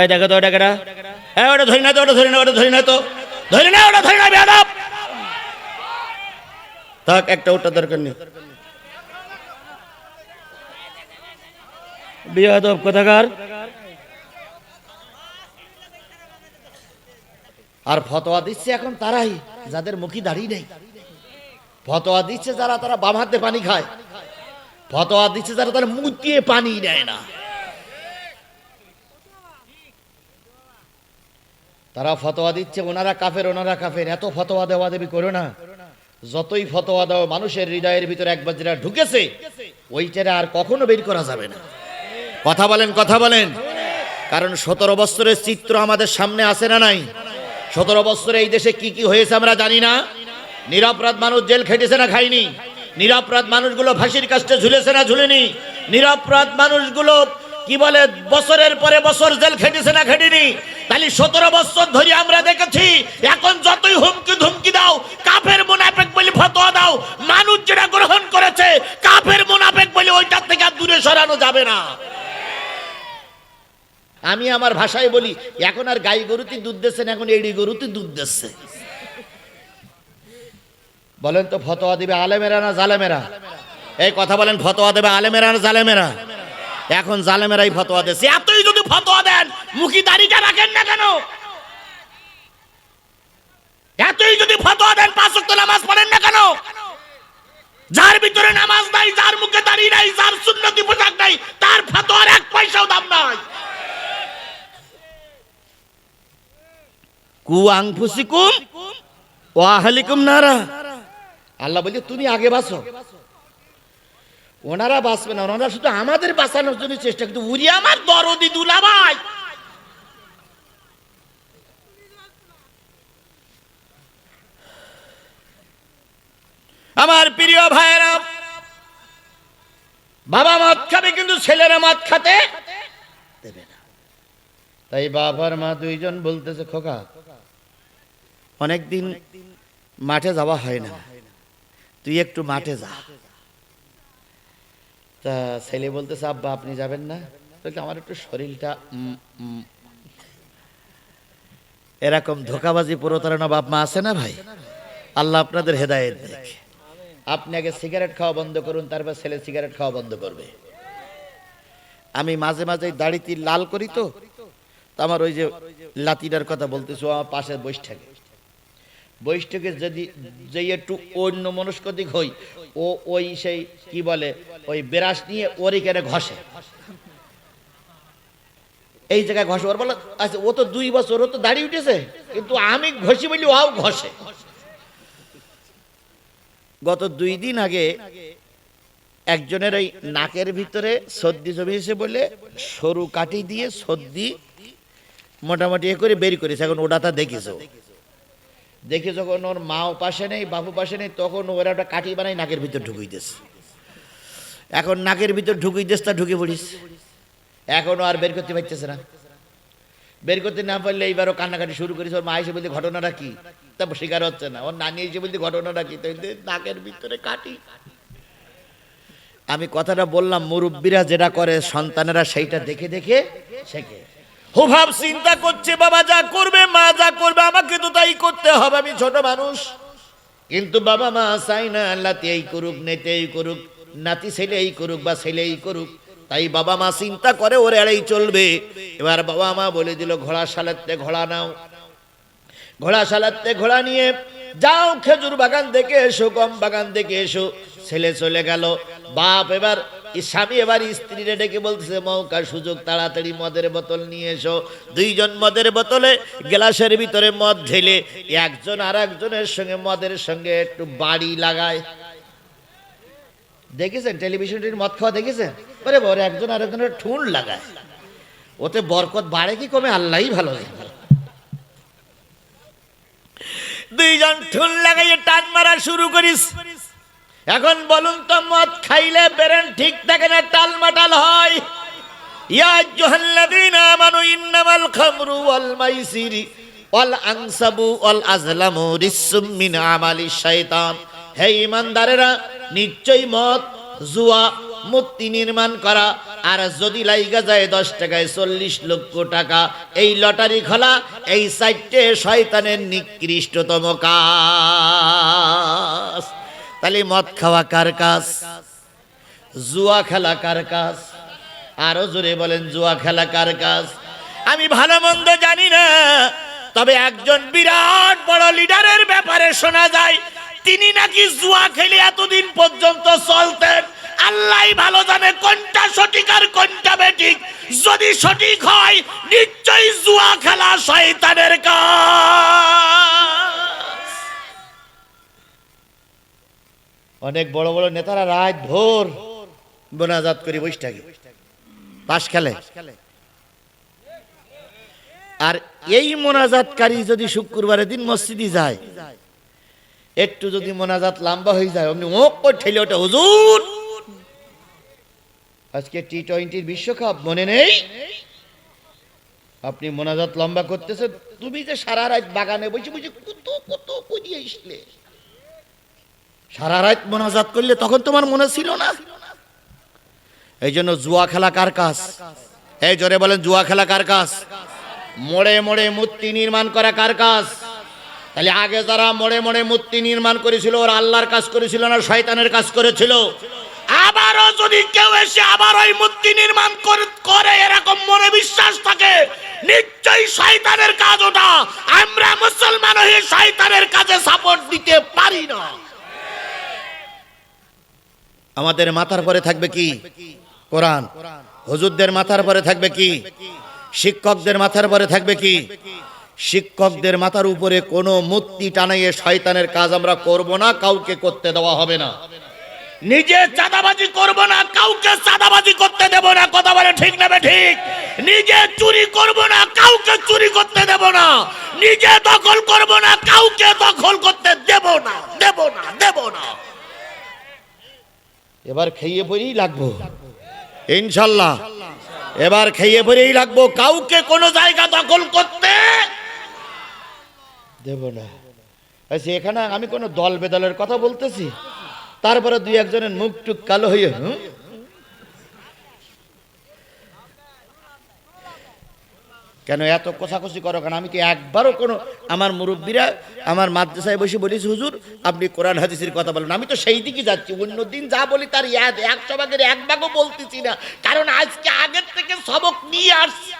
এই দেখো তো, ওটা কেটা এই ওটা ধরি না তো, ওটা ধরি না ওটা ধরি না তো। ধরি না ওটা ধরি না থাক, একটা ওটা দরকার নেই। কোথাকার? আর ফতোয়া দিচ্ছে এখন তারাই, যাদের মুখী দাঁড়িয়ে নেই। ফতোয়া দিচ্ছে যারা, তারা বাম হাতে পানি খায়। ফতোয়া দিচ্ছে যারা, তারা মুখ দিয়ে পানি নেয় না। তারা ফতোয়া দিচ্ছে, ওনারা কাফের ওনারা কাফের, এত ফতোয়া দেওয়া দেবী করো না। যতই ফতোয়া দাও, মানুষের হৃদয়ের ভিতরে একবার যেটা ঢুকেছে ওইটারে আর কখনো বের করা যাবে না। কথা বলেন কথা বলেন। কারণ সতেরো বছরের চিত্র আমাদের সামনে আসে না নাই? সতেরো বছরে এই দেশে কি কি হয়েছে আমরা জানি না। নিরাপরাধ মানুষ জেল খেটেছে না খায়নি? নিরাপরাধ মানুষগুলো ফাঁসির কাছে ঝুলেছে না ঝুলেনি? নিরাপরাধ মানুষগুলো কি বলে, বছরের পরে বছর জেল খেটেছে না খেটেনি? তাহলে সতেরো বছর ধরে আমরা দেখেছি, এখন যতই হুমকি ধুমকি দাও, কাফের মুনাফেক বলে ফতোয়া দাও, মানুষ যেটা গ্রহণ করেছে, কাফের মুনাফেক বলে ওইটার থেকে আর দূরে সরানো যাবে না। আমি আমার ভাষায় বলি, এখন আর গাই গরুতে দুধ দিচ্ছে না এখন এড়ি গরুতে দুধ দিচ্ছে? বলেন তো, ফতোয়া দিবে আলেমেরা না জালেমেরা? এই কথা বলেন, ফতোয়া দেবে আলেমেরা না জালেমেরা? এখন জালেমেরাই ফতোয়া দিচ্ছে এতই যদি ফতোয়া দেন, মুখী দাড়িটা রাখেন না কেন? এতই যদি ফতোয়া দেন, পাঁচ ওয়াক্ত নামাজ পড়েন না কেন? যার ভিতরে নামাজ নাই, যার মুখে দাড়ি নাই, যার সুন্নতি পোশাক নাই, তার ফতোয়ার এক পয়সাও দাম নাই। কু আংফুসিকুম ও আহলিকুম নারা। আল্লাহ বলছে, তুমি আগে বাঁচো। ওনারা বাঁচবে না, ওনারা শুধু আমাদের বাঁচানোর জন্য চেষ্টা কিন্তু উড়ি আমার দরদি দুলাভাই। আমার প্রিয় ভাইয়েরা, বাবা মদ খাবে কিন্তু ছেলেরা মদ খাতে দেবে না। তাই বাবার মা দুইজন বলতেছে, খোকা, অনেকদিন মাঠে যাওয়া হয় না। তুই একটু মাঠে যা। তা ছেলে বলতেছে, আব্বা, আপনি যাবেন না? বলতে আমার একটু শরীরটা। এরকম ধোকাবাজি, প্রতারণা বাপ মা আছে না ভাই? আল্লাহ আপনাদের হেদায়েত দেখে আপনি আগে সিগারেট খাওয়া বন্ধ করুন, তারপর ছেলে সিগারেট খাওয়া বন্ধ করবে। আমি মাঝে মাঝে দাড়িতে লাল করি তো আমার ওই যে লাতিটার কথা বলতেছো আমার পাশের বৈশ থাকে বৈঠকে যদি যে একটু অন্য মনস্ক দিক হই, ও ওই সেই, কি বলে ওই বেরাস নিয়ে ওর এখানে ঘষে। এই জায়গায় ঘষে। ওর বলে আচ্ছা ও তো দুই বছর, ও তো দাঁড়িয়ে উঠেছে, কিন্তু আমি ঘষি বলি ওও ঘষে। গত দুই দিন আগে একজনের ওই নাকের ভিতরে সর্দি জমিয়েছে বলে, সরু কাঠি দিয়ে সর্দি মোটামুটি এ করে বের করেছে। এখন ওটা তা দেখেছ দেখে যখন ওর মাও পাশে নেই বাবু পাশে নেই, তখন ওরা একটা কাঠি বানাই নাকের ভিতর ঢুকিয়ে দিস এখন নাকের ভিতর ঢুকিয়ে দেশটা ঢুকে পড়িস। এখনও আর বের করতে পারতেছে না। বের করতে না পারলে এইবারও কান্নাকাটি শুরু করিস। ওর মা এসে বলতে ঘটনাটা কি? তা স্বীকার হচ্ছে না। ওর নানি এসে বলতে ঘটনাটা কি? তো নাকের ভিতরে কাটি। আমি কথাটা বললাম, মুরব্বীরা যেটা করে, সন্তানেরা সেইটা দেখে দেখে শেখে। হুভাব চিন্তা করছে, বাবা যা করবে, মা যা করবে, আমাকে তো তাই করতে হবে, আমি ছোট মানুষ। কিন্তু বাবা মা চাই না, আল্লাহ এই করুক নেতে এই করুক। নাতি ছেলে এই করুক বা ছেলে এই করুক, তাই বাবা মা চিন্তা করে ওর এড়াই চলবে। এবার বাবা মা বলে দিল, ঘোড়া সালাতে ঘোড়া নাও। ঘোড়া সালাতে ঘোড়া নিয়ে, যাও খেজুর বাগান দেখে এসো, গম বাগান দেখে এসো। ছেলে চলে গেল। বাপ এবার, স্বামী এবার স্ত্রীরে ডেকে বলতেছে মৌকা সুযোগ, তাড়াতাড়ি মদের বোতল নিয়ে এসো। দুইজন মদের বোতলে গ্লাসের ভিতরে মদ ঢেলে, একজন আর একজনের সঙ্গে, মদের সঙ্গে একটু বাড়ি লাগায়। দেখেছেন? টেলিভিশনটির মদ খাওয়া দেখেছেন? ওরে বড় একজন আর একজনের ঠুন লাগায়। ওতে বরকত বাড়ে কি কমে? আল্লাহই ভালো দুইজন ঠুন লাগাইয়ে টান মারা শুরু করিস। এখন বলুন তো, মদ খাইলে বেরেন ঠিক থাকে না হয়? আজলামু রিসসুম মিন আমালিশ শাইতান। হে ইমানদারেরা, নিশ্চয়ই মদ, জুয়া মূর্তি নির্মাণ করা, আর যদি লাইগা যায় দশ টাকায় চল্লিশ লক্ষ টাকা, এই লটারি খোলা, এই সাইটে শয়তানের নিকৃষ্টতম কাজ। তাহলে মদ খাওয়া কার কাজ? জুয়া খেলা কার কাজ? আরও জোরে বলেন, জুয়া খেলা কার কাজ? আমি ভালো মন্দ জানি না, তবে একজন বিরাট বড় লিডারের ব্যাপারে শোনা যায়। তিনি নাকি জুয়া খেলে এতদিন পর্যন্ত চলতেন? আল্লাহ ভালো জানে কোনটা সঠিক আর কোনটা বেঠিক। যদি সঠিক হয়, নিশ্চয়ই জুয়া খেলা শয়তানের কাজ। অনেক বড় বড় নেতারা রাত ভোর বোনাজাত করে থাকে। তাস খেলে। আর এই মোনাজাতকারী যদি শুক্রবারের দিন মসজিদে যায় একটু যদি মোনাজাত লম্বা হয়ে যায়, অমনি ও করে ঠেলে ওটা হুজুর। আজকে টি টোয়েন্টির বিশ্বকাপ, মনে নেই? আপনি মোনাজাত লম্বা করতেছেন, তুমি যে সারা রাত বাগানে বসে বসে কত কত করিয়ে আসলে সারা রাত মোনাজাত করলে তখন তোমার মনে ছিল না? এই জন্য জুয়া খেলা কার কাজ? এই জোরে বলেন, জুয়া খেলা কার কাজ? মোড়ে মোড়ে মূর্তি নির্মাণ করা কার কাজ? তাহলে আগে যারা মোড়ে মোড়ে মূর্তি নির্মাণ করেছিল, ওরা আল্লাহর কাজ করেছিল না, শয়তানের কাজ করেছিল? আবারও যদি কেউ এসে আবার ওই মূর্তি নির্মাণ করে- এরকম মনে বিশ্বাস থাকে, নিশ্চয়ই শয়তানের কাজ ওটা। আমরা মুসলমান হয়ে শয়তানের কাজে সাপোর্ট দিতে পারি না। আমাদের মাথার পরে থাকবে কি? কোরআন। হুজুরদের মাথার পরে থাকবে কি? শিক্ষকদের মাথার পরে থাকবে কি? শিক্ষকদের মাথার উপরে কোনো মূর্তি টানাইয়ে শয়তানের কাজ আমরা করব না, কাউকে করতে দেওয়া হবে না। নিজে চাঁদাবাজি করব না, কাউকে চাঁদাবাজি করতে দেব না, কথা বলে ঠিক নেবে ঠিক? নিজে চুরি করব না, কাউকে চুরি করতে দেব না। নিজে দখল করব না, কাউকে দখল করতে দেব না দেব না দেব না। এবার খেয়ে পরেই লাগবো। ইনশাল্লাহ। এবার খেয়ে পরেই লাগবো। কাউকে কোনো জায়গা দখল করতে দেব না। আচ্ছা এখানে আমি কোনো দল বেদলের কথা বলতেছি? তারপরে দুই একজনের মুখ টুক কালো হুম? কেন এত কষাকষি করো কেন? আমি কি একবারও কোনো আমার মুরব্বীরা আমার মাদ্রাসায় বসে বলেছি, হুজুর, আপনি কোরআন হাদিসের কথা বলেন। আমি তো সেই দিকে যাচ্ছি। অন্য দিন যা বলি তার ইয়াদ, একশো ভাগের এক ভাগও বলতেছি না। কারণ আজকে আগের থেকে সবক নিয়ে আসছি।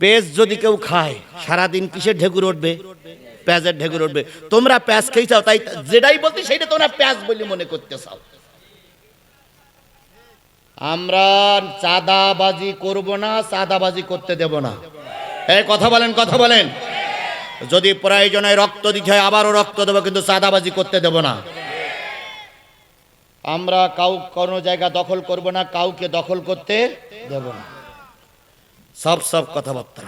পেঁয়াজ যদি কেউ খায়, সারাদিন কিসের ঢেকুর উঠবে? পেঁয়াজের ঢেকুর উঠবে। তোমরা পেঁয়াজ খেয়ে চাও তাই যেটাই বলতে সেটা তোমরা পেঁয়াজ বলে মনে করতে চাও আমরা চাঁদাবাজি করব না, চাঁদাবাজি করতে দেব না। এই কথা বলেন কথা বলেন। যদি প্রয়োজনে রক্ত দিতে হয়, আবারও রক্ত দেবো, কিন্তু চাঁদাবাজি করতে দেব না। আমরা কাউ কোনো জায়গা দখল করব না, কাউকে দখল করতে দেব না। সব সব কথাবার্তা,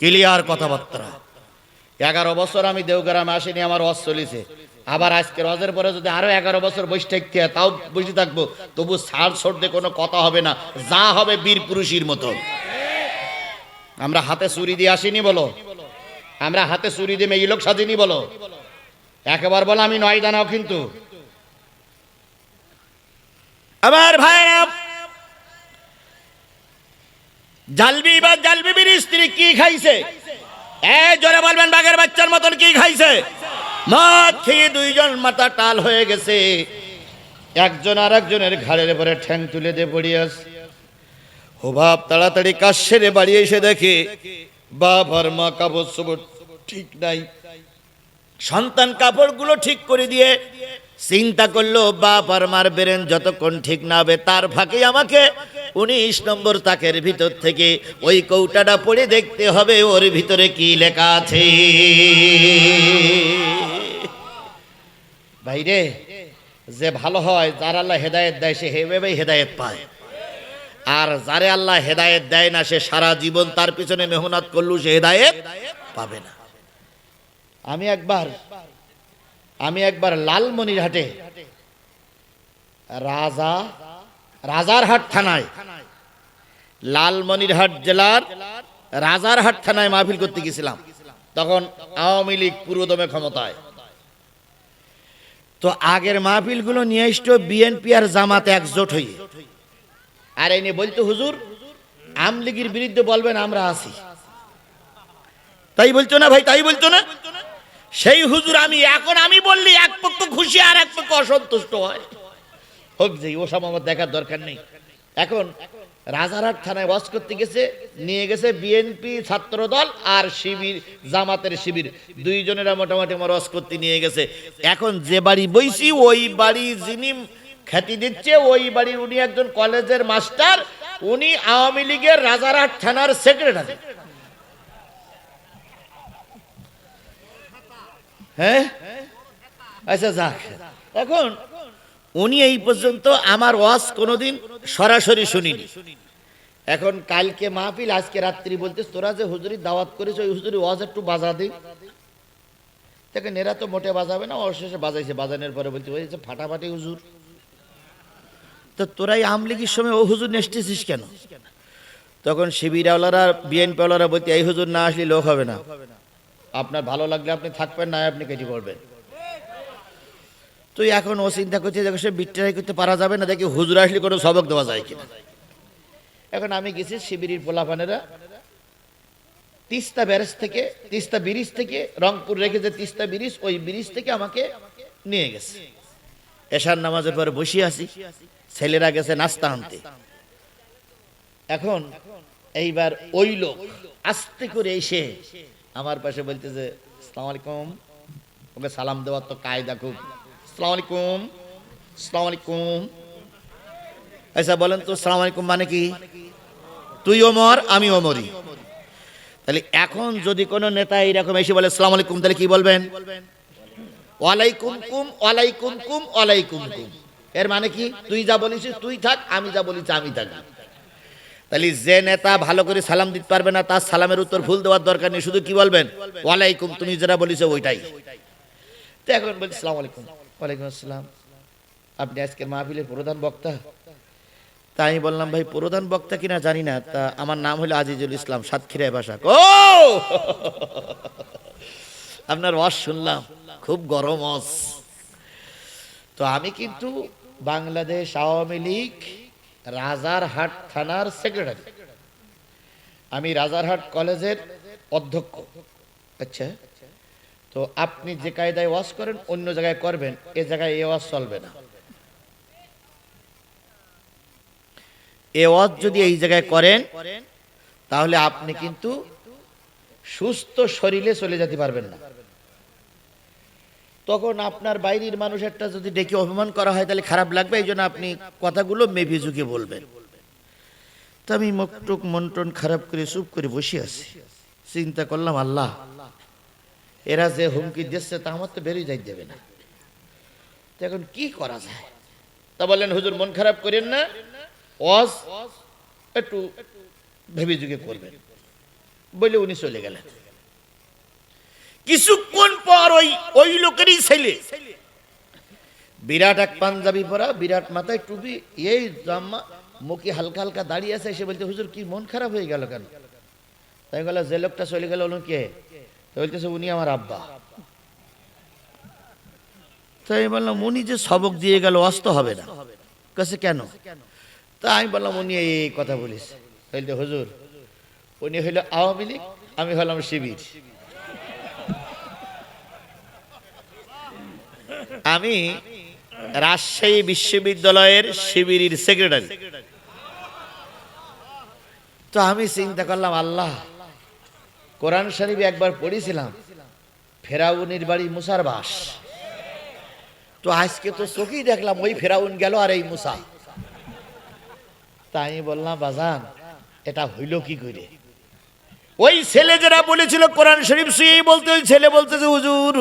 ক্লিয়ার কথাবার্তা। এগারো বছর আমি দেওগ্রামে আসিনি, আমার রস চলিছে। আবার আজকে রজের পরে যদি আরও এগারো বছর বসে থাকতে, তাও বসে থাকব, তবু সার সর্দে কোনো কথা হবে না, যা হবে বীর পুরুষের মতো। আমরা হাতে চুরি দিয়ে আসিনি বলো, আমরা হাতে চুরি দিয়ে মেয়ে লোক সাজিনি বলো। একেবার বলো আমি নয় দানাও কিন্তু। আমার ভাইরা জালবি বা জালবিবির স্ত্রী কি খাইছে? এ, জোরে বলবেন, বাঘের বাচ্চার মতন কি খাইছে? মদ খেয়ে দুইজন মাথা টাল হয়ে গেছে। একজন আর একজনের ঘাড়ের পরে ঠ্যাং তুলে দিয়ে পড়িয়ে আছে। হোভাব তাড়াতাড়ি কাজ সেরে বাড়ি এসে দেখে, বাপ আর মা কাপড় চোপড় ঠিক নাই। সন্তান কাপড়গুলো ঠিক করে দিয়ে চিন্তা করল, বাপ আর মার বেরেন যতক্ষণ ঠিক না হবে, তার ফাঁকে আমাকে উনিশ নম্বর তাকের ভিতর থেকে ওই কৌটাটা পড়ে দেখতে হবে ওর ভিতরে কি লেখা আছে। ভাইরে, যে ভালো হয়, যার আল্লাহ হেদায়েত দেয়, সে হেভাবেই হেদায়েত পায়। আর যারে আল্লাহ হেদায়েত দেয় না, সে সারা জীবন তার পিছনে মেহনত করলু সে হেদায়েত পাবে না। আমি একবার আমি একবার লালমনিরহাটে রাজা রাজারহাট থানায়। লালমনিরহাট জেলার রাজারহাট থানায় মাহফিল করতে গেছিলাম। তখন আওয়ামী লীগ পুরোদমে ক্ষমতায়। তো আগের মাহফিলগুলো নিয়ে আসতো বিএনপি আর জামাতে একজোট হয়ে। আর এনে বলতো, হুজুর আমলিগির বিরুদ্ধে বলবেন, আমরা আছি। তাই বলছো না ভাই, তাই বলছো না? সেই হুজুর, আমি, এখন আমি বললি, এক পক্ষ খুশি আর এক পক্ষ অসন্তুষ্ট হয়। হোক যে ওসব আমার দেখার দরকার নেই। এখন রাজারহাট থানায় ওয়াজ করতে গেছে, নিয়ে গেছে বিএনপি ছাত্র দল আর শিবির, জামাতের শিবির। দুইজনেরা মোটামুটি আমার ওয়াজ করতে নিয়ে গেছে। এখন যে বাড়ি বইছি, ওই বাড়ি যিনি খ্যাতি দিচ্ছে, ওই বাড়ির উনি একজন কলেজের মাস্টার, উনি আওয়ামী লীগের রাজারহাট থানার সেক্রেটারি। হ্যাঁ? আচ্ছা যাক। এখন উনি এই পর্যন্ত আমার ওয়াজ কোনোদিন সরাসরি শুনিনি। এখন কালকে মাহফিল, আজকে রাত্রি বলতে তোরা যে হুজুরি দাওয়াত করেছে, ওই হুজুরি ওয়াজ একটু বাজা দিই দেখেন, এরা তো মোটে বাজাবে না, অবশেষে বাজাইছে। বাজানোর পরে ওই যে ফাটাফাটি হুজুর। তো তোরাই আমলিগির সময় ও হুজুর নেসতেছিস কেন? তখন শিবিরাওয়ালারা বিএনপি ওয়ালারা বলতে এই হুজুর না আসলে লোক হবে না। আপনার ভালো লাগলে আপনি থাকবেন, না আপনি কেটে পড়বেন। তো এখন ও চিন্তা করছে দেখো সে বিট্রাই করতে পারা যাবে না, দেখি হুজুর আসলে কোনো সবক দেওয়া যায় কিনা। এখন আমি গেছি শিবিরির পোলাপানেরা। তিস্তা ব্যারেজ থেকে, তিস্তা ব্রিজ থেকে, রংপুর রেখেছে তিস্তা ব্রিজ, ওই ব্রিজ থেকে আমাকে নিয়ে গেছে। এশার নামাজের পরে বসে আছি, ছেলেরা গেছে নাস্তা আনতে। এখন এইবার ওই লোক আস্তে করে এসে আমার পাশে বলতেছে, সালাম আলাইকুম। ওকে সালাম দেওয়ার তো কায়দা খুব। সালাম আলাইকুম আচ্ছা বলেন তো সালাম মানে কি তুই আমি তাহলে এখন যদি কোনো নেতা এইরকম এসে বলে তাহলে কি বলবেন ওয়ালাইকুম কুম ওয়ালাইকুম কুম ওয়ালাইকুম কুম এর মানে কি? তুই যা বলিস তুই থাক, আমি যা বলিস আমি থাকি। তাহলে যে নেতা ভালো করে সালাম দিতে পারবে না, তার সালামের উত্তর ভুল দেওয়ার দরকার নেই, শুধু কি বলবেন? ওয়ালাইকুম, তুমি যেটা বলিস ওইটাই। এখন বলছি ওয়ালাইকুম আসসালাম। আপনি আজকের মাহফিলের প্রধান বক্তা? তা আমি বললাম, ভাই, প্রধান বক্তা কিনা জানি না, তা আমার নাম হলো আজিজুল ইসলাম, সাতক্ষীরায় ভাষা ও! আপনার ওয়াজ শুনলাম, খুব গরম অস তো আমি কিন্তু বাংলাদেশ আওয়ামী লীগ রাজারহাট থানার সেক্রেটারি। আমি রাজারহাট কলেজের অধ্যক্ষ। আচ্ছা। তো আপনি যে কায়দায় ওয়াজ করেন, অন্য জায়গায় করবেন, এ জায়গায় এ ওয়াজ চলবে না। এ ওয়াজ যদি এই জায়গায় করেন, তাহলে আপনি কিন্তু সুস্থ শরীরে চলে যেতে পারবেন না। তখন আপনার বাইরের মানুষ একটা যদি ডেকে অপমান করা হয়, তাহলে খারাপ লাগবে, এই জন্য আপনি কথাগুলো মেভি ঝুঁকে বলবেন। তো আমি মুখটুক মন্টন খারাপ করে চুপ করে বসে আছি। চিন্তা করলাম, আল্লাহ এরা যে হুমকি দিচ্ছে তা আমার তো বেরিয়ে যাই দেবে না। এখন কি করা যায়? তা বললেন, হুজুর, মন খারাপ করেন না। ওয়াজ একটু ভেবে যুগে করবেন। বলে উনি চলে গেলেন। কিছুক্ষণ পর ওই ওই লোকেরই ছেলে, বিরাট এক পাঞ্জাবি পরা, বিরাট মাথায় টুপি, এই জাম্মা মুখে হালকা হালকা দাঁড়িয়ে আছে সে বলতে হুজুর, কি মন খারাপ হয়ে গেল কেন? তাই বলে, যে লোকটা চলে গেল কে? বলতেছে, উনি আমার আব্বা। তাই আমি বললাম, উনি যে সবক দিয়ে গেল, অস্ত হবে না। কাছে কেন? তা আমি বললাম, উনি এই কথা বলিস বলতে, হুজুর, উনি হইল আওয়ামী লীগ, আমি হলাম শিবির। আমি রাজশাহী বিশ্ববিদ্যালয়ের শিবিরের সেক্রেটারি তো আমি চিন্তা করলাম, আল্লাহ কোরআন শরীফ একবার পড়েছিলাম, ফেরাউনের বাড়ি মুসার বাস। তো আজকে তো চোখেই দেখলাম ওই ফেরাউন গেল আর এই মুসা। তাই বললাম, বাজান, এটা হইল কি করে? ওই ছেলে যারা বলেছিল কোরআন শরীফ শুয়েই বলতে, ওই ছেলে বলতেছে, হুজুর,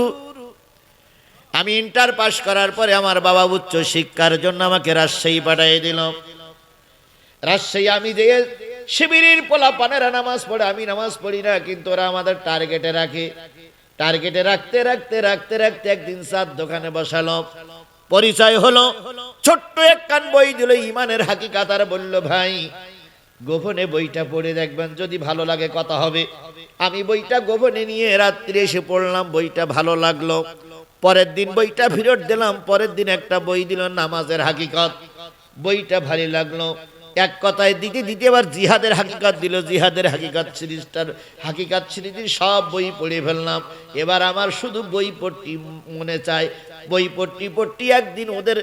আমি ইন্টার পাস করার পরে আমার বাবা উচ্চ শিক্ষার জন্য আমাকে রাজশাহী পাঠিয়ে দিল। রাজশাহী আমি যে শিবিরের পোলা পানেরা নামাজ পড়ে, আমি নামাজ পড়ি না, কিন্তু ওরা আমাদের টার্গেটে রাখে। টার্গেটে রাখতে রাখতে রাখতে রাখতে একদিন সাত দোকানে বসালো। পরিচয় হলো, ছোট্ট এক কান বই দিল ইমানের হাকিকাত আর বলল, ভাই, গোপনে বইটা পড়ে দেখবেন, যদি ভালো লাগে কথা হবে। আমি বইটা গোপনে নিয়ে রাত্রে এসে পড়লাম, বইটা ভালো লাগল। পরের দিন বইটা ফেরত দিলাম, পরের দিন একটা বই দিল, নামাজের হাকিকত। বইটা ভারী লাগল। এক কথায় দিতে দিতে আবার জিহাদের হাকিকত দিল। জিহাদের হাকিকত সিরিজটার হাকিকত সিরিজের সব বই পড়ে ফেললাম। এবার আমার শুধু বই পড়তে মনে চায়। বই পড়তে পড়তে একদিন ওদের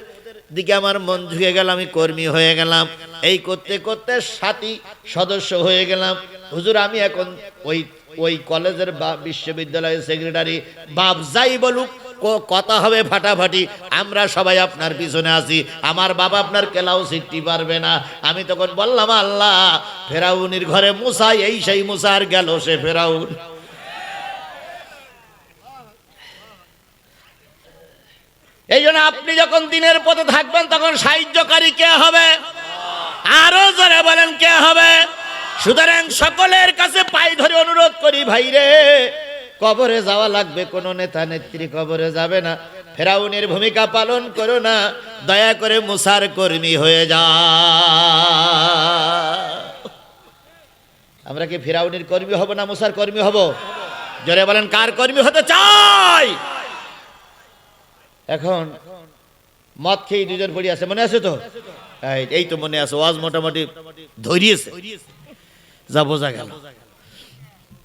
দিকে আমার মন ঝুঁকে গেল, আমি কর্মী হয়ে গেলাম। এই করতে করতে সাথী সদস্য হয়ে গেলাম। হুজুর, আমি এখন ওই ওই কলেজের বা বিশ্ববিদ্যালয়ের সেক্রেটারি বাপ যাই বলুক কথা হবে ফাটাফাটি। আমরা সবাই আপনার পিছনে আছি। আমার বাবা আপনার কেলাও সিটটি পারবে না। আমি তখন বললাম, আল্লাহ, ফেরাউনির ঘরে মুসা এই সেই মুসার গেল সে ফেরাউন। এই জন্য আপনি যখন দিনের পথে থাকবেন, তখন সাহায্যকারী কে হবে? আরও জোরে বলেন, কে হবে? সুতরাং সকলের কাছে পাই ধরে অনুরোধ করি ভাই রে কবরে যাওয়া লাগবে, কোন নেতা নেত্রী কবরে যাবে না। ফেরাউনের ভূমিকা পালন করো না, দয়া করে মুসার কর্মী হয়ে যা। আমরা কি ফেরাউনের কর্মী হব না মুসার কর্মী হব? জোরে বলেন, কার কর্মী হতে চাই? এখন মদ খেয়ে দুজন পড়ি আছে, মনে আছে তো? এই- তো মনে আছে, ওয়াজ মোটামুটি ধরিয়েছে। যা বোঝা গেল।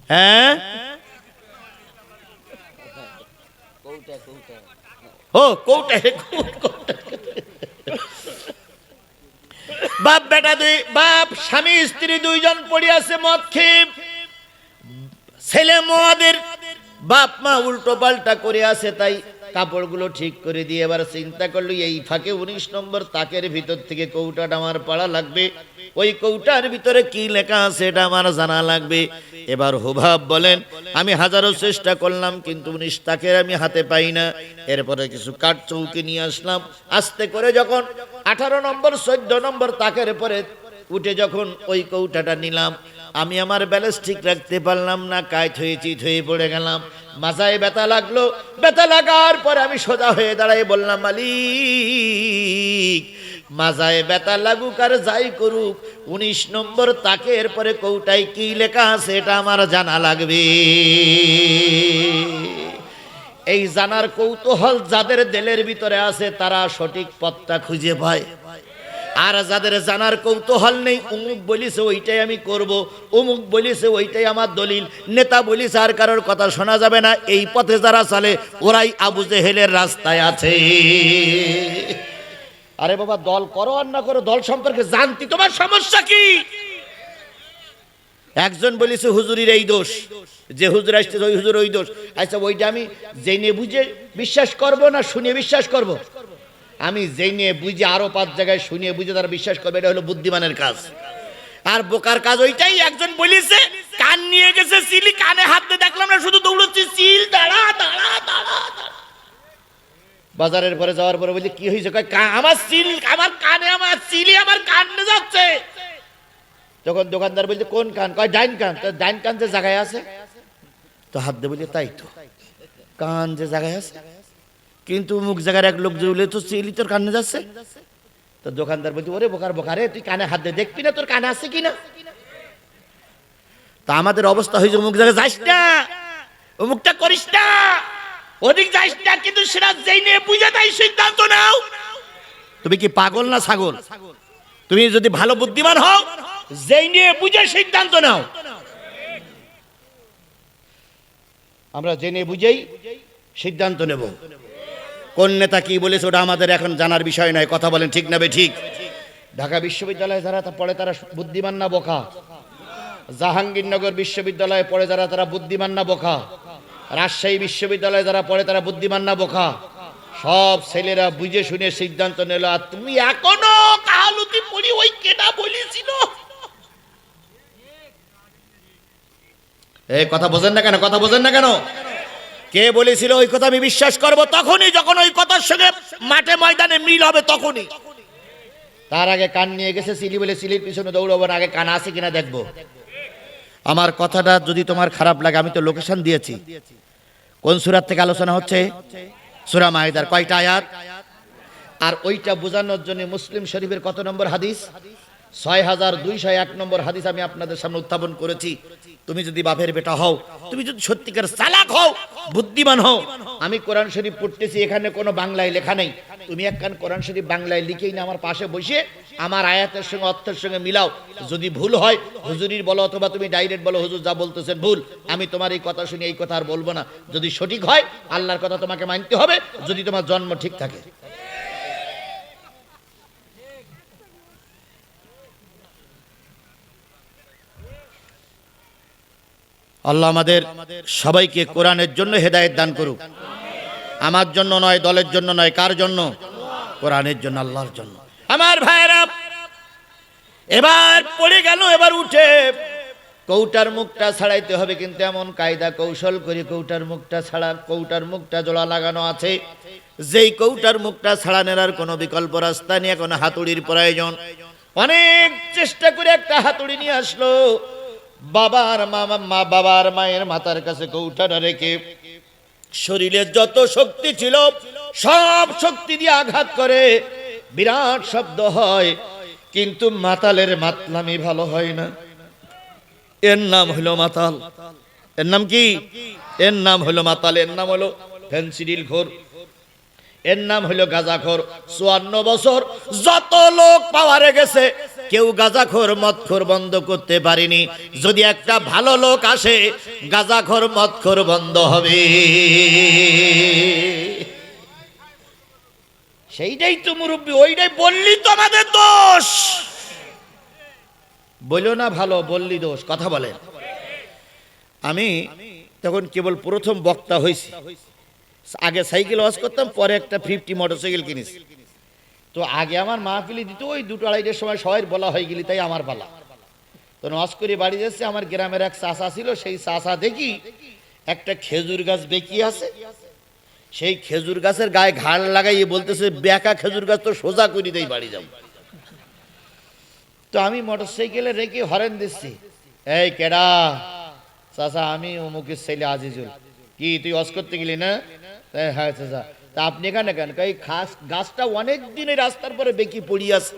হ্যাঁ? বাপ বেটা দুই, বাপ, স্বামী, স্ত্রী দুইজন পড়ে আছে মদ খেপ ছেলে মদের, বাপ মা উল্টো পাল্টা করে আছে তাই কাপড়গুলো ঠিক করে দিয়ে এবার চিন্তা করল, এই ফাঁকে উনিশ নম্বর তাকের ভিতর থেকে কৌটাটা আমার পাড়া লাগবে। ওই কৌটার ভিতরে কি লেখা আছে এটা আমার জানা লাগবে। এবার হুভাব বলেন, আমি হাজারো চেষ্টা করলাম, কিন্তু উনিশ তাকের আমি হাতে পাই না। এরপরে কিছু কাঠ চৌকি নিয়ে আসলাম। আস্তে করে যখন আঠারো নম্বর, চোদ্দ নম্বর তাকের পরে উঠে যখন ওই কৌটাটা নিলাম আমি আমার ব্যালেন্স ঠিক রাখতে পারলাম না কায় হয়ে চিত হয়ে পড়ে গেলাম। মাথায় ব্যথা লাগল। ব্যথা লাগার পরে আমি সোজা হয়ে দাঁড়াই বললাম, মালিক, মাজায় ব্যথা লাগুক আর যাই করুক, উনিশ নম্বর তাকে এরপরে কৌটায় কি লেখা আছে এটা আমার জানা লাগবে। এই জানার কৌতূহল যাদের দেলের ভিতরে আছে, তারা সঠিক পথটা খুঁজে পায়। আর যাদের জানার কৌতূহল নেই অমুক বলিছে, ওইটাই আমি করব অমুক বলিছে, ওইটাই আমার দলিল। নেতা বলিছে, আর কারোর কথা শোনা যাবে না, এই পথে যারা চলে, ওরাই আবু জেহেলের রাস্তায় আছে। আরে বাবা, দল করো আর না করো, দল সম্পর্কে জানতি, তোমার সমস্যা কি? একজন বলেছে, হুজুরির এই দোষ। যে হুজুর আসছে, ওই হুজুর ওই দোষ। আচ্ছা ওইটা আমি জেনে বুঝে বিশ্বাস করব না শুনে বিশ্বাস করব? আমি জেনে বুঝে আরও পাঁচ জায়গায় শুনে বুঝে তারা বিশ্বাস করবে এটা হলো বুদ্ধিমানের কাজ। আর বোকার কাজ ওইটাই একজন বলেছে কান নিয়ে গেছে সিলি কানে হাত দিয়ে দেখলাম না শুধু দৌড়চ্ছি সিল দাঁড়া দাঁড়া দাঁড়া। বাজারের পরে যাওয়ার পরে বলি কি হয়েছে? কয়, "কা- আমার সিল আমার কানে আমার সিলি আমার কানে যাচ্ছে। তখন দোকানদার বলছে কোন কান? কয় ডাইন কান। তো ডাইন কান যে জায়গায় আছে? তো হাত দিয়ে বলছে তাই তো। কান যে জায়গায় আছে? কিন্তু মুখ জায়গার এক লোক জুড়লে তো চিলি তোর কানে যাচ্ছে? তো দোকানদার বলছে, ওরে বোকার বোকারে, তুই কানে হাত দিয়ে দেখবি না তোর কানে আছে কিনা? তা আমাদের অবস্থা হয়েছে, মুখ জায়গায় যাস না। অমুকটা করিস না। ওদিক যাইস না, কিন্তু সেটা যেই নিয়ে বুঝে তাই সিদ্ধান্ত নাও। তুমি কি পাগল না ছাগল? তুমি যদি ভালো বুদ্ধিমান হও, যেই নিয়ে বুঝে সিদ্ধান্ত নাও। আমরা জেনে বুঝেই সিদ্ধান্ত নেব। কোন নেতা কি বলেছে ওটা আমাদের এখন জানার বিষয় নয়, কথা বলেন, ঠিক না ঠিক? ঢাকা বিশ্ববিদ্যালয়ে যারা পড়ে তারা বুদ্ধিমান না বোকা? জাহাঙ্গীরনগর বিশ্ববিদ্যালয়ে পড়ে যারা তারা বুদ্ধিমান না বোকা? রাজশাহী বিশ্ববিদ্যালয়ে যারা পড়ে তারা বুদ্ধিমান না বোকা? সব ছেলেরা বুঝে শুনে সিদ্ধান্ত নিল, আর তুমি এখনও কাহালুতি পড়ি ওই কেটা বলেছিল? এই কথা বোঝেন না কেন? কথা বোঝেন না কেন? কে বলেছিল ওই কথা আমি বিশ্বাস করব? তখনই যখন ওই কথার সঙ্গে মাঠে ময়দানে মিল হবে, তখনই। তার আগে কান নিয়ে গেছে সিলি বলে সিলির পিছনে দৌড়াবো, না আগে কান আছে কিনা দেখব। আমার কথাটা যদি তোমার খারাপ লাগে, আমি তো লোকেশন দিয়েছি। কোন সুরাত থেকে আলোচনা হচ্ছে? সুরা মাহিদার কয়টা আয়াত? আর ওইটা বোঝানোর জন্য মুসলিম শরীফের কত নম্বর হাদিস? ছয় হাজার দুইশো এক নম্বর হাদিস আমি আপনাদের সামনে উত্থাপন করেছি। তুমি যদি বাপের বেটা হও, তুমি যদি সত্যিকার চালাক হও, বুদ্ধিমান হও, আমি কোরআন শরীফ পড়তেছি, এখানে কোনো বাংলায় লেখা নেই। তুমি একখান কোরআন শরীফ বাংলায় লিখেই না, আমার পাশে বসে আমার আয়াতের সঙ্গে, অর্থের সঙ্গে মিলাও। যদি ভুল হয়, হুজুরির বলো অথবা তুমি ডাইরেক্ট বলো, হুজুর যা বলতেছেন ভুল, আমি তোমার এই কথা শুনে, এই কথা আর বলব না। যদি সঠিক হয়, আল্লাহর কথা তোমাকে মানতে হবে, যদি তোমার জন্ম ঠিক থাকে। আল্লাহ আমাদের সবাইকে কোরআনের জন্য হেদায়েত দান করুক। আমার জন্য নয়, দলের জন্য নয়, কার জন্য? কোরআনের জন্য, আল্লাহর জন্য। আমার ভাইরা এবার পড়ে গেল, এবার উঠে। কৌটার মুখটা ছাড়াইতে হবে কিন্তু এমন কায়দা কৌশল করে কৌটার মুখটা ছাড়া, কৌটার মুখটা জোড়া লাগানো আছে। যেই কৌটার মুখটা ছাড়া আর কোনো বিকল্প রাস্তা নিয়ে কোনো হাতুড়ির প্রয়োজন। অনেক চেষ্টা করে একটা হাতুড়ি নিয়ে আসলো। বাবার মা মা বাবার মায়ের মাথার কাছে কৌটাটা রেখে শরীরের যত শক্তি ছিল, সব শক্তি দিয়ে আঘাত করে। বিরাট শব্দ হয়, কিন্তু মাতালের মাতলামি ভালো হয় না। এর নাম হলো মাতাল। এর নাম কি? এর নাম হলো মাতাল। এর নাম হলো ফেন্সিডিল ঘোর এর নাম হলো গাজাখোর চুয়ান্ন বছর যত লোক পাওয়ারে গেছে কেউ গাজাখোর মদখোর বন্ধ করতে পারেনি। যদি একটা ভালো লোক আসে, গাজাখোর মদখোর বন্ধ হবে। সেইটাই তো মুরব্বী, ওইটাই বললি তো আমাদের দোষ। বলল না ভালো, বললি দোষ, কথা বলে। আমি তখন কেবল প্রথম বক্তা হয়েছি আগে সাইকেল ওয়াশ করতাম, পরে একটা ফিফটি মোটরসাইকেল কিনেছি। তো আগে আমার মাহফিলি দিত, ওই দুটো আড়াইটের সময় সবাই বলা হয়ে গেলি, তাই আমার পালা। তো নস করে বাড়ি যাচ্ছে, আমার গ্রামের এক চাষা ছিল, সেই চাষা দেখি একটা খেজুর গাছ বেঁকিয়ে আছে। সেই খেজুর গাছের গায়ে ঘাড় লাগাইয়ে বলতেছে, বেকা খেজুর গাছ তো সোজা করে দেই, বাড়ি যাব তো আমি মোটর সাইকেলে রেখে হরেন দিচ্ছি, এই কেডা চাচা আমি অমুকের ছেলে আজিজুল। কি, তুই অস করতে গেলি না? হ্যাঁ চাচা তা আপনি এখানে কেন? এই খাস, গাছটা অনেক দিনে রাস্তার পরে বেঁকি পড়ি আছে।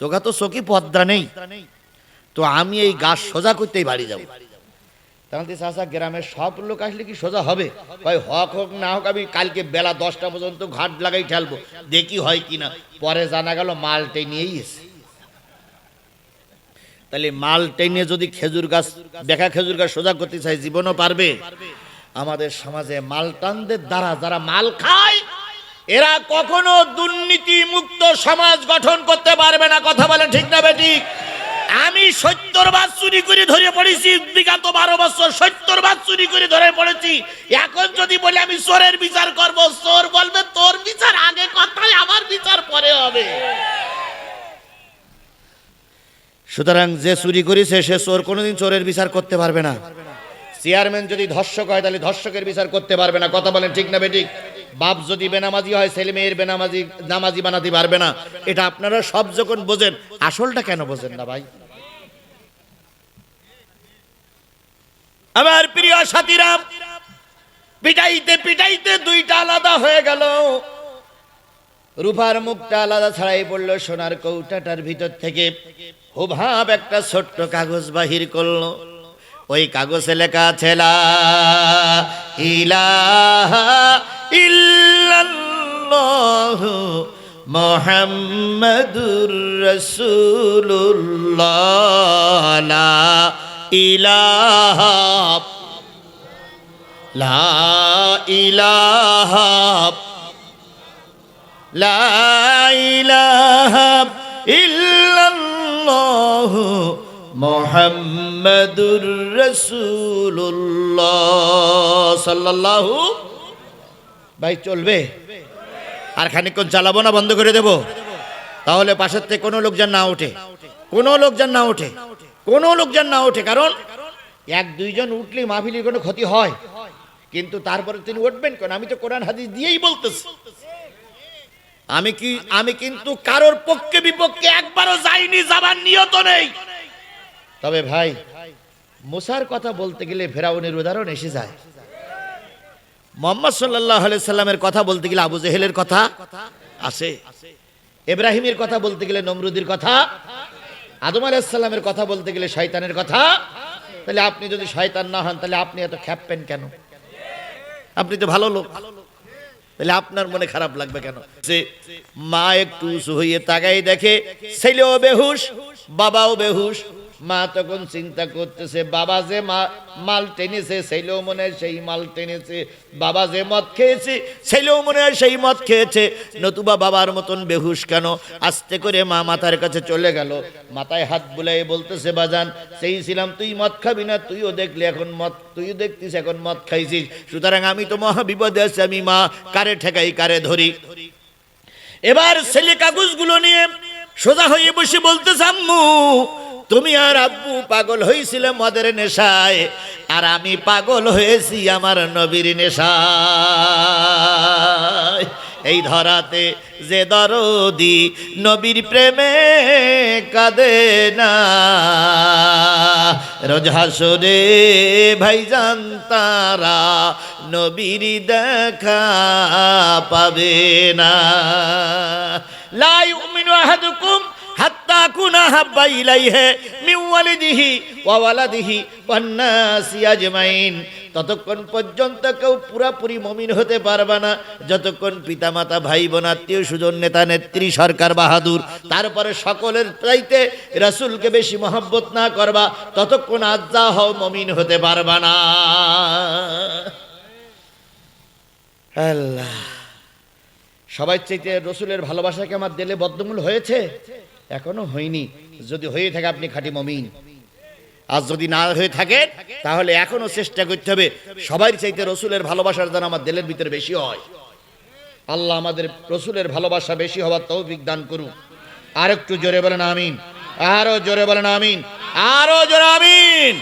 তোকা তো চকি পদ্মা নেই। তো আমি এই গাছ সোজা করতেই বাড়ি যাব। তাহলে চাচা, গ্রামের সব লোক আসলে কি সোজা হবে? ভাই হক হোক না হোক, আমি কালকে বেলা দশটা পর্যন্ত ঘাট লাগাই ঠেলবো। দেখি হয় কিনা পরে জানা গেল মালটে নিয়েই এসে তাহলে মাল টেনে যদি খেজুর গাছ, দেখা খেজুর গাছ সোজা করতে চাই, জীবনও পারবে? আমাদের সমাজে মালটানদের দ্বারা যারা মাল খায়, এরা কখনো দুর্নীতি মুক্ত সমাজ গঠন করতে পারবে না। কথা বলেন ঠিক না বেঠিক আমি সত্তর বার চুরি করে ধরে পড়েছি, বিগত বারো বছর সত্তর বার চুরি করে ধরে পড়েছি। এখন যদি বলি আমি চোরের বিচার করব, চোর বলবে, তোর বিচার আগে কথাই আমার বিচার পরে হবে। সুতরাং যে চুরি করেছে, সে চোর কোনোদিন চোরের বিচার করতে পারবে না। চেয়ারম্যান যদি ধর্ষক হয়, তাহলে ধর্ষকের বিচার করতে পারবে না। কথা বলেন ঠিক না বেঠিক বাপ যদি বেনামাজি হয়, ছেলে মেয়ের বেনামাজি, নামাজি বানাতে পারবে না। এটা আপনারা সব যখন বোঝেন, আসলটা কেন বোঝেন না ভাই? আমার প্রিয় সাথীরা, পিটাইতে পিটাইতে দুইটা আলাদা হয়ে গেল। রূপার মুখটা আলাদা ছাড়াই পড়ল, সোনার কৌটাটার ভিতর থেকে হুভাব একটা ছোট্ট কাগজ বাহির করল। ওই কাগজে লেখা আছে, লা ইলাহা ইল্লাল্লাহ মোহাম্মদুর রাসূলুল্লাহ। লা ইলাহা লা ইলাহা লা ইলাহা ইল্লাল্লাহ মুহাম্মাদুর রাসূলুল্লাহ সাল্লাল্লাহু ভাই চলবে? আর খানিকক্ষণ চালাবো না, বন্ধ করে দেব? তাহলে পাশের থেকে কোনো লোকজন না ওঠে কোনো লোকজন না ওঠে কোনো লোকজন না ওঠে কারণ এক, দুইজন উঠলে মাহফিলির কোনো ক্ষতি হয়। কিন্তু তারপরে তিনি উঠবেন কেন? আমি তো কোরআন, হাদিস দিয়েই বলতেছি। আমি কি, আমি কিন্তু কারোর পক্ষে বিপক্ষে একবারও যাইনি, যাবার নিয়ত নেই। তবে ভাই, মুসার কথা বলতে গেলে ফেরাউনের উদাহরণ এসে যায়। মোহাম্মদ সাল্লাহ সাল্লামের কথা বলতে গেলে আবু জেহেলের কথা আসে। এব্রাহিমের কথা বলতে গেলে নমরুদের কথা আদম আলাইসাল্লামের কথা বলতে গেলে শয়তানের কথা তাহলে আপনি যদি শয়তান না হন, তাহলে আপনি এত খ্যাপবেন কেন? আপনি তো ভালো লোক। তাহলে আপনার মনে খারাপ লাগবে কেন? যে মা একটু উঁচু হইয়ে তাকাই দেখে, ছেলেও বেহুশ, বাবাও বেহুশ। মা তখন চিন্তা করতেছে, বাবা যে মাল টেনেছে, ছেলেও মনে হয় সেই মাল টেনেছে, বাবা যে মদ খেয়েছে, ছেলেও মনে হয় সেই মদ খেয়েছে। নতুবা বাবার মতন বেহুশ কেন? আস্তে করে মা মাথার কাছে চলে গেল। মাথায় হাত বুলাই বলতেছে, বাজান সেই ছিলাম তুই মদ খাবি না, তুইও দেখলি এখন মদ, তুইও দেখতিস এখন মদ খাইছিস। সুতরাং আমি তো মহা বিপদে আছি, আমি মা কারে ঠেকাই, কারে ধরি? এবার ছেলে কাগজগুলো নিয়ে সোজা হয়ে বসে বলতে আম্মু তুমি আর আব্বু পাগল হয়েছিলে মদের নেশায়, আর আমি পাগল হয়েছি আমার নবীর নেশায়। এই ধরাতে যে দরদি নবীর প্রেমে কাঁদে না, রোজ হাসরে ভাইজান তারা নবীর দেখা পাবে না। লা ইউমিনু আহাদুকুম হাত্তা কুনা হাব্বা ইলাইহি মিন ওয়ালিদিহি ওয়া ওয়ালাদিহি ওয়ান নাসি আজমাইন। ততক্ষণ পর্যন্ত কেউ পুরাপুরি মমিন হতে পারবে না। যতক্ষণ পিতামাতা ভাই বোন আত্মীয় সুজন নেতা, নেত্রী, সরকার, বাহাদুর, তারপরে সকলের চাইতে রাসূলকে বেশি মহব্বত না করবা, ততক্ষণ আজ্জা হও মমিন হতে পারবা না। আল্লাহ। সবাই চাইতে রসুলের ভালোবাসাকে আমার দিলে বদ্ধমূল হয়েছে? এখনও হয়নি। যদি হয়ে থাকে আপনি খাঁটি মমিন। আর যদি না হয়ে থাকে, তাহলে এখনও চেষ্টা করতে হবে। সবাই চাইতে রসুলের ভালোবাসার যেন আমার দিলের ভিতরে বেশি হয়। আল্লাহ আমাদের রসুলের ভালোবাসা বেশি হওয়ার তৌফিক দান করুন আর একটু জোরে বলেন আমিন। আরও জোরে বলেন আমিন। আরও জোরে আমিন।